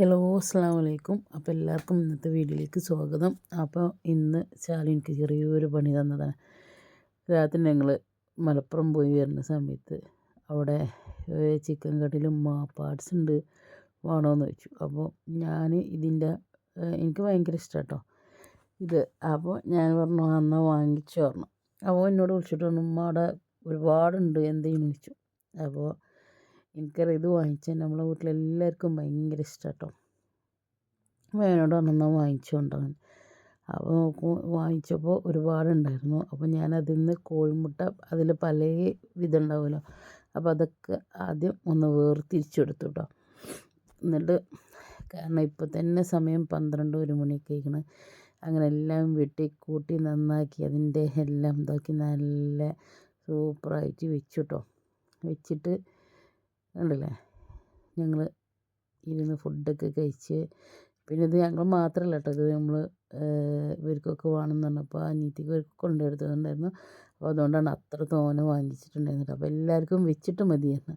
Hello അസ്സാം വലൈക്കും അപ്പോൾ എല്ലാവർക്കും ഇന്നത്തെ വീഡിയോയിലേക്ക് സ്വാഗതം. അപ്പോൾ ഇന്ന് ചാലി എനിക്ക് ചെറിയൊരു പണി തന്നതാണ്. രാത്രി ഞങ്ങൾ മലപ്പുറം പോയി വരുന്ന സമയത്ത് അവിടെ ചിക്കൻ കടയിലും പാർട്സ് ഉണ്ട് വേണമെന്ന് വെച്ചു അപ്പോൾ ഞാൻ ഇതിന്റെ എനിക്ക് ഭയങ്കര ഇഷ്ടമാണ് കേട്ടോ ഇത് അപ്പോൾ ഞാൻ പറഞ്ഞു "ആ, എന്നാൽ വാങ്ങിച്ചു പറഞ്ഞു അപ്പോൾ എന്നോട് വിളിച്ചിട്ട് പറഞ്ഞു ഉമ്മ അവിടെ ഒരുപാടുണ്ട് എന്തെങ്കിലും ചോദിച്ചു. അപ്പോൾ എനിക്കറിയാം ഇത് വാങ്ങിച്ചാൽ നമ്മളെ വീട്ടിലെല്ലാവർക്കും ഭയങ്കര ഇഷ്ടമാണ് കേട്ടോ അപ്പോൾ എന്നോട് പറഞ്ഞു എന്നാൽ വാങ്ങിച്ചുകൊണ്ടാണ് അപ്പോൾ വാങ്ങിച്ചപ്പോൾ ഒരുപാടുണ്ടായിരുന്നു അപ്പോൾ ഞാൻ അതിൽ നിന്ന് കോഴിമുട്ട അതിൽ പല ഇതുണ്ടാവുമല്ലോ അപ്പോൾ അതൊക്കെ ആദ്യം ഒന്ന് വേർതിരിച്ചെടുത്തു കേട്ടോ എന്നിട്ട് കാരണം ഇപ്പോൾ തന്നെ സമയം പന്ത്രണ്ട് ഒരു മണിയൊക്കെ ആയിക്കണ്. അങ്ങനെ എല്ലാം വെട്ടി കൂട്ടി നന്നാക്കി അതിന്റെ എല്ലാം ഇതാക്കി നല്ല സൂപ്പറായിട്ട് വെച്ചു കേട്ടോ വെച്ചിട്ട് കണ്ടില്ലേ ഞങ്ങൾ ഇരുന്ന് ഫുഡൊക്കെ കഴിച്ച് പിന്നെ ഇത് ഞങ്ങൾ മാത്രമല്ല കേട്ടോ. ഇത് നമ്മൾ ഇവർക്കൊക്കെ വേണമെന്ന് പറഞ്ഞപ്പോൾ അനിയത്തിക്ക് ഇവർക്ക് കൊണ്ടുവരുന്നുണ്ടായിരുന്നു അപ്പോൾ അതുകൊണ്ടാണ് അത്ര തോനെ വാങ്ങിച്ചിട്ടുണ്ടായിരുന്നത്. അപ്പോൾ എല്ലാവർക്കും വെച്ചിട്ട് മതിയായിരുന്നു